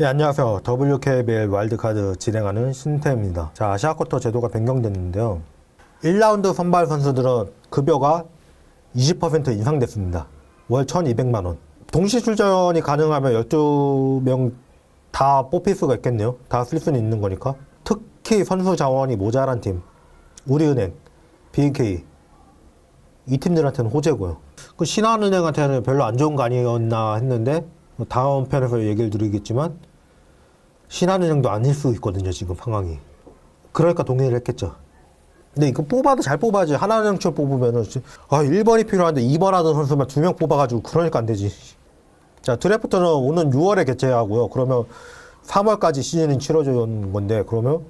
네, 안녕하세요. WKBL 와일드카드 진행하는 신태입니다. 자, 아시아쿼터 제도가 변경됐는데요. 1라운드 선발 선수들은 급여가 20% 인상됐습니다. 월 1,200만 원. 동시 출전이 가능하면 12명 다 뽑힐 수가 있겠네요. 다 쓸 수는 있는 거니까. 특히 선수 자원이 모자란 팀. 우리은행, BNK 이 팀들한테는 호재고요. 그 신한은행한테는 별로 안 좋은 거 아니었나 했는데 뭐 다음 편에서 얘기를 드리겠지만 신한은행도 아닐 수 있거든요 지금 상황이. 그러니까 동의를 했겠죠. 근데 이거 뽑아도 잘 뽑아야지 하나은행처럼 뽑으면은 지- 아 1번이 필요한데 2번 하던 선수만 두 명 뽑아가지고 그러니까 안 되지. 자 드래프트는 오는 6월에 개최하고요. 그러면 3월까지 시즌이 치러지는 건데 그러면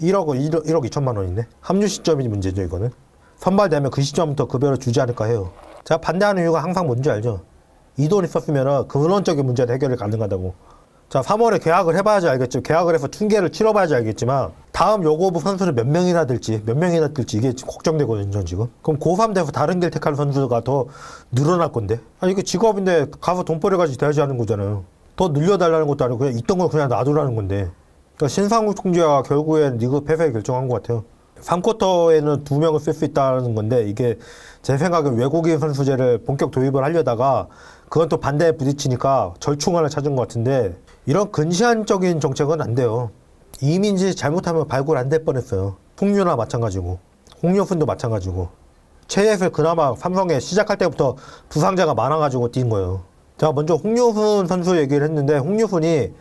1억 1억, 1억 2천만 원이네. 합류 시점이 문제죠 이거는. 선발되면 그 시점부터 급여를 주지 않을까 해요. 제가 반대하는 이유가 항상 뭔지 알죠? 이 돈 있었으면 근원적인 문제 해결이 가능하다고. 자, 3월에 계약을 해봐야지 알겠죠. 계약을 해서 충계를 치러봐야지 알겠지만 다음 요거부 선수를 몇 명이나 될지 몇 명이나 될지 이게 걱정되거든요 전 지금. 그럼 고3 돼서 다른 길 택하는 선수가 더 늘어날 건데. 아니 이게 직업인데 가서 돈벌이 가지고 돼야지 하는 거잖아요. 더 늘려달라는 것도 아니고 그냥 있던 걸 그냥 놔두라는 건데. 그러니까 신상욱 총재가 결국엔 리그 폐쇄 결정한 것 같아요. 3쿼터에는 두 명을 쓸 수 있다는 건데 이게 제 생각엔 외국인 선수제를 본격 도입을 하려다가 그건 또 반대에 부딪히니까 절충안을 찾은 것 같은데 이런 근시안적인 정책은 안 돼요. 이민지 잘못하면 발굴 안 될 뻔했어요. 홍유나 마찬가지고 홍여순도 마찬가지고 최예슬 그나마 삼성에 시작할 때부터 부상자가 많아가지고 뛴 거예요. 제가 먼저 홍유순 선수 얘기를 했는데 홍유순이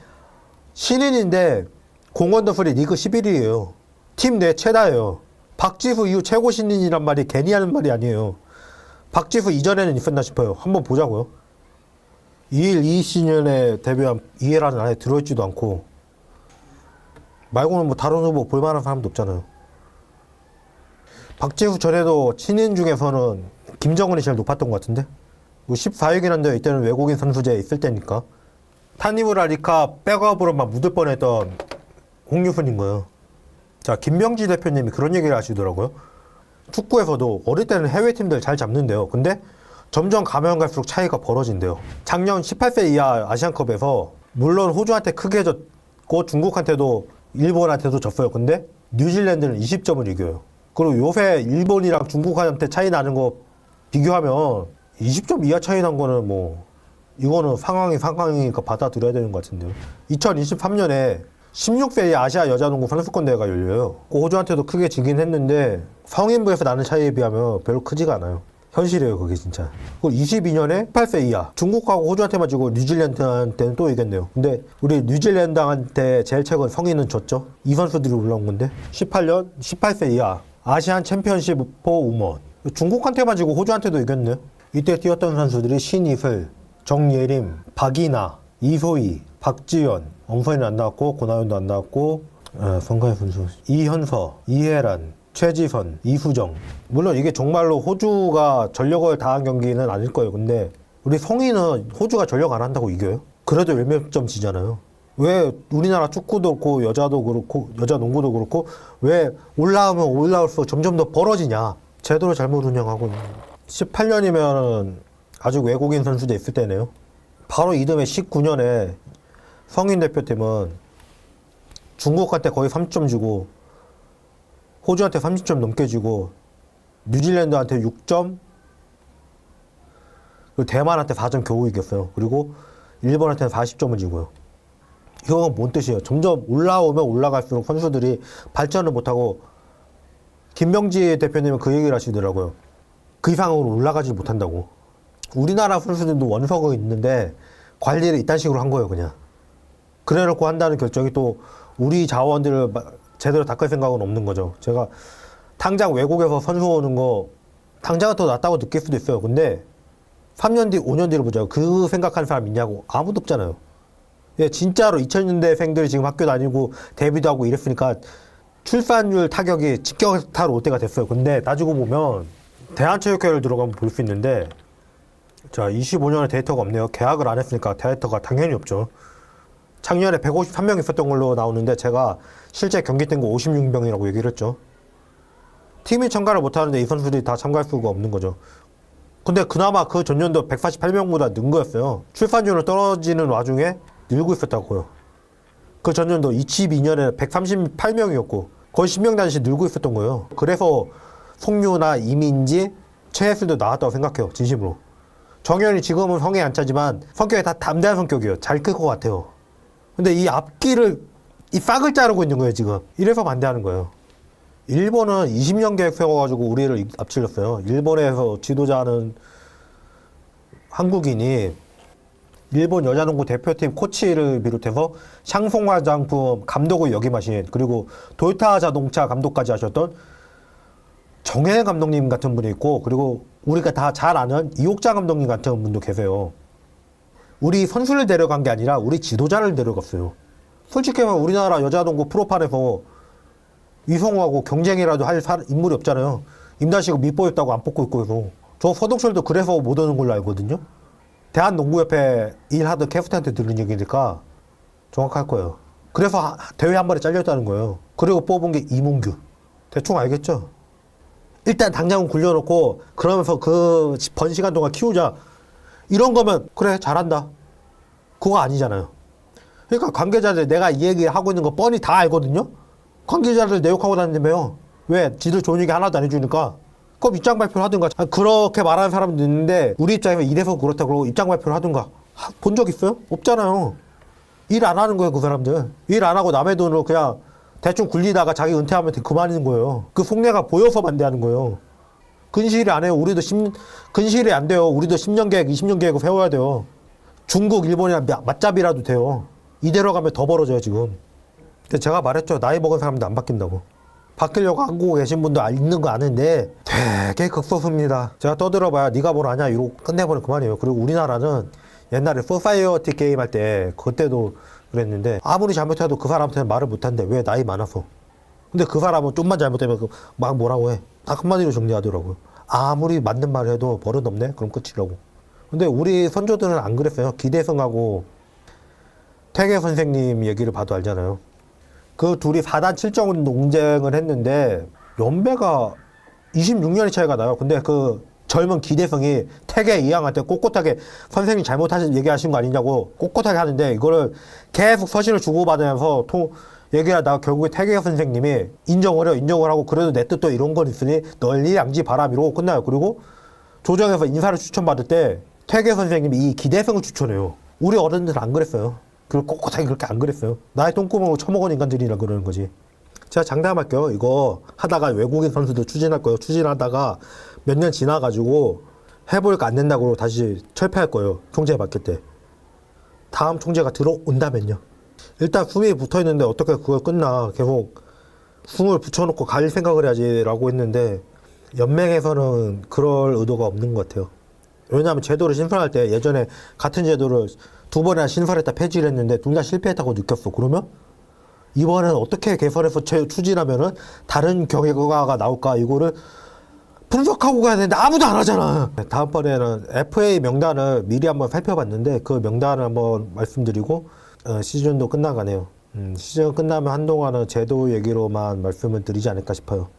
신인인데 공원 더풀이 리그 11위예요. 팀 내 최다예요. 박지수 이후 최고 신인이란 말이 괜히 하는 말이 아니에요. 박지수 이전에는 있었나 싶어요. 한번 보자고요. 2일 2 시즌에 데뷔한 이해라는 안에 들어있지도 않고 말고는 뭐 다른 후보 볼만한 사람도 없잖아요. 박지수 전에도 신인 중에서는 김정은이 제일 높았던 것 같은데 뭐 14위긴 한데 이때는 외국인 선수제 있을 때니까 타니무라 리카 백업으로만 묻을 뻔했던 홍유순인 거예요. 자, 김명지 대표님이 그런 얘기를 하시더라고요. 축구에서도 어릴 때는 해외 팀들 잘 잡는데요. 근데 점점 가면 갈수록 차이가 벌어진대요. 작년 18세 이하 아시안컵에서 물론 호주한테 크게 졌고 중국한테도 일본한테도 졌어요. 근데 뉴질랜드는 20점을 이겨요. 그리고 요새 일본이랑 중국한테 차이 나는 거 비교하면 20점 이하 차이 난 거는 뭐 이거는 상황이 상황이니까 받아들여야 되는 것 같은데요. 2023년에 16세 아시아 여자농구 선수권 대회가 열려요. 그 호주한테도 크게 지긴 했는데 성인부에서 나는 차이에 비하면 별로 크지가 않아요. 현실이에요, 그게 진짜. 그리고 22년에 18세 이하 중국하고 호주한테만 지고 뉴질랜드한테는 또 이겼네요. 근데 우리 뉴질랜드한테 제일 최근 성인은 졌죠. 이 선수들이 올라온 건데 18년 18세 이하 아시안 챔피언십 포 우먼 중국한테만 지고 호주한테도 이겼네요. 이때 뛰었던 선수들이 신이슬, 정예림, 박이나, 이소희, 박지연, 엄선이는 안 나왔고 고나연도 안 나왔고 어, 성가의 선수 이현서, 이혜란, 최지선, 이수정 물론 이게 정말로 호주가 전력을 다한 경기는 아닐 거예요. 근데 우리 성인은 호주가 전력 안 한다고 이겨요? 그래도 몇점 지잖아요. 왜 우리나라 축구도 그렇고 여자도 그렇고 여자 농구도 그렇고 왜 올라오면 올라올수록 점점 더 벌어지냐 제대로 잘못 운영하고 있는 18년이면 아직 외국인 선수도 있을 때네요. 바로 이듬해 19년에 성인 대표팀은 중국한테 거의 3점 주고 호주한테 30점 넘게 주고 뉴질랜드한테 6점 그리고 대만한테 4점 겨우 이겼어요. 그리고 일본한테는 40점을 주고요. 이건 뭔 뜻이에요? 점점 올라오면 올라갈수록 선수들이 발전을 못하고 김명지 대표님은 그 얘기를 하시더라고요. 그 이상으로 올라가지 못한다고. 우리나라 선수들도 원석은 있는데 관리를 이딴 식으로 한 거예요, 그냥. 그래 놓고 한다는 결정이 또 우리 자원들을 마- 제대로 닦을 생각은 없는 거죠. 제가 당장 외국에서 선수 오는 거 당장은 더 낫다고 느낄 수도 있어요. 근데 3년 뒤, 5년 뒤를 보자고. 그 생각하는 사람 있냐고. 아무도 없잖아요. 예, 진짜로 2000년대생들이 지금 학교 다니고 데뷔도 하고 이랬으니까 출산율 타격이 직격타로 올 때가 됐어요. 근데 따지고 보면 대한체육회를 들어가면 볼 수 있는데 자 25년에 데이터가 없네요. 계약을 안 했으니까 데이터가 당연히 없죠. 작년에 153명 있었던 걸로 나오는데 제가 실제 경기 뛴거 56명이라고 얘기를 했죠. 팀이 참가를 못하는데 이 선수들이 다 참가할 수가 없는 거죠. 근데 그나마 그 전년도 148명보다 는 거였어요. 출산율은 떨어지는 와중에 늘고 있었다고요. 그 전년도 22년에 138명이었고 거의 10명 단위씩 늘고 있었던 거예요. 그래서 송유나 이민지, 최혜수도 나왔다고 생각해요. 진심으로. 정현이 지금은 성에 안 차지만 성격이 다 담대한 성격이에요. 잘 클 것 같아요. 근데 이 앞길을 이 싹을 자르고 있는 거예요 지금. 이래서 반대하는 거예요. 일본은 20년 계획 세워가지고 우리를 앞질렀어요. 일본에서 지도자는 한국인이 일본 여자농구 대표팀 코치를 비롯해서 샹송 화장품 감독을 역임하신 그리고 도요타 자동차 감독까지 하셨던 정혜 감독님 같은 분이 있고 그리고 우리가 다 잘 아는 이옥자 감독님 같은 분도 계세요. 우리 선수를 데려간 게 아니라 우리 지도자를 데려갔어요. 솔직히 말하면 우리나라 여자농구 프로판에서 이성우하고 경쟁이라도 할 사- 인물이 없잖아요. 임다식은 밑보였다고 안 뽑고 있고 해서 저 서동철도 그래서 못 오는 걸로 알거든요. 대한농구협회 일하던 캐스트한테 들은 얘기니까 정확할 거예요. 그래서 하- 대회 한 번에 잘렸다는 거예요. 그리고 뽑은 게 이문규. 대충 알겠죠? 일단 당장은 굴려놓고 그러면서 그 번 시간 동안 키우자. 이런 거면 그래 잘한다. 그거 아니잖아요. 그러니까 관계자들 내가 이 얘기 하고 있는 거 뻔히 다 알거든요. 관계자들 내 욕하고 다니면요. 왜? 지들 좋은 얘기 하나도 안 해주니까. 그럼 입장 발표를 하든가. 아, 그렇게 말하는 사람도 있는데 우리 입장에서 이래서 그렇다 그러고 입장 발표를 하든가. 본 적 있어요? 없잖아요. 일 안 하는 거예요, 그 사람들. 일 안 하고 남의 돈으로 그냥 대충 굴리다가 자기 은퇴하면 돼- 그만인 거예요. 그 속내가 보여서 반대하는 거예요. 근실이 안 해요. 우리도 10, 근실이 안 돼요. 우리도 10년 계획, 20년 계획을 세워야 돼요. 중국, 일본이랑 마- 맞잡이라도 돼요. 이대로 가면 더 벌어져요, 지금. 근데 제가 말했죠. 나이 먹은 사람도 안 바뀐다고. 바뀌려고 하고 계신 분도 알- 있는 거 아는데 되게 극소수입니다. 제가 떠들어봐야 네가 뭘 아냐 이러고 끝내버리면 그만이에요. 그리고 우리나라는 옛날에 소사이어티 게임 할 때 그때도 그랬는데 아무리 잘못해도 그 사람한테는 말을 못한대. 왜? 나이 많아서. 근데 그 사람은 좀만 잘못되면 그막 뭐라고 해. 딱 한마디로 정리하더라고요. 아무리 맞는 말을 해도 버릇 없네? 그럼 끝이라고. 근데 우리 선조들은 안 그랬어요. 기대성하고 태계 선생님 얘기를 봐도 알잖아요. 그 둘이 4단 7정 논쟁을 했는데 연배가 26년의 차이가 나요. 근데 그 젊은 기대성이 태계 이양한테 꼿꼿하게 선생님 잘못하신 얘기하신 거 아니냐고 꼿꼿하게 하는데 이거를 계속 서신을 주고받으면서 통 얘기하다가 결국에 태계 선생님이 인정을 해요. 인정을 하고 그래도 내 뜻도 이런 건 있으니 널리 양지 바람 이러고 끝나요. 그리고 조정에서 인사를 추천받을 때 퇴계 선생님이 이 기대성을 추천해요. 우리 어른들은 안 그랬어요. 그리고 꼿꼿하게 그렇게 안 그랬어요. 나의 똥구멍을 처먹은 인간들이라 그러는 거지. 제가 장담할게요. 이거 하다가 외국인 선수들 추진할 거예요. 추진하다가 몇 년 지나가지고 해보니까 안 된다고 다시 철폐할 거예요. 총재 바뀔 때. 다음 총재가 들어온다면요. 일단 숨이 붙어 있는데 어떻게 그걸 끝나. 계속 숨을 붙여놓고 갈 생각을 해야지라고 했는데 연맹에서는 그럴 의도가 없는 것 같아요. 왜냐하면 제도를 신설할 때 예전에 같은 제도를 두 번이나 신설했다 폐지를 했는데 둘 다 실패했다고 느꼈어. 그러면 이번엔 어떻게 개설해서 채- 추진하면은 다른 결과가 나올까 이거를 분석하고 가야 되는데 아무도 안 하잖아. 다음번에는 FA 명단을 미리 한번 살펴봤는데 그 명단을 한번 말씀드리고 어, 시즌도 끝나가네요. 음, 시즌 끝나면 한동안은 제도 얘기로만 말씀을 드리지 않을까 싶어요.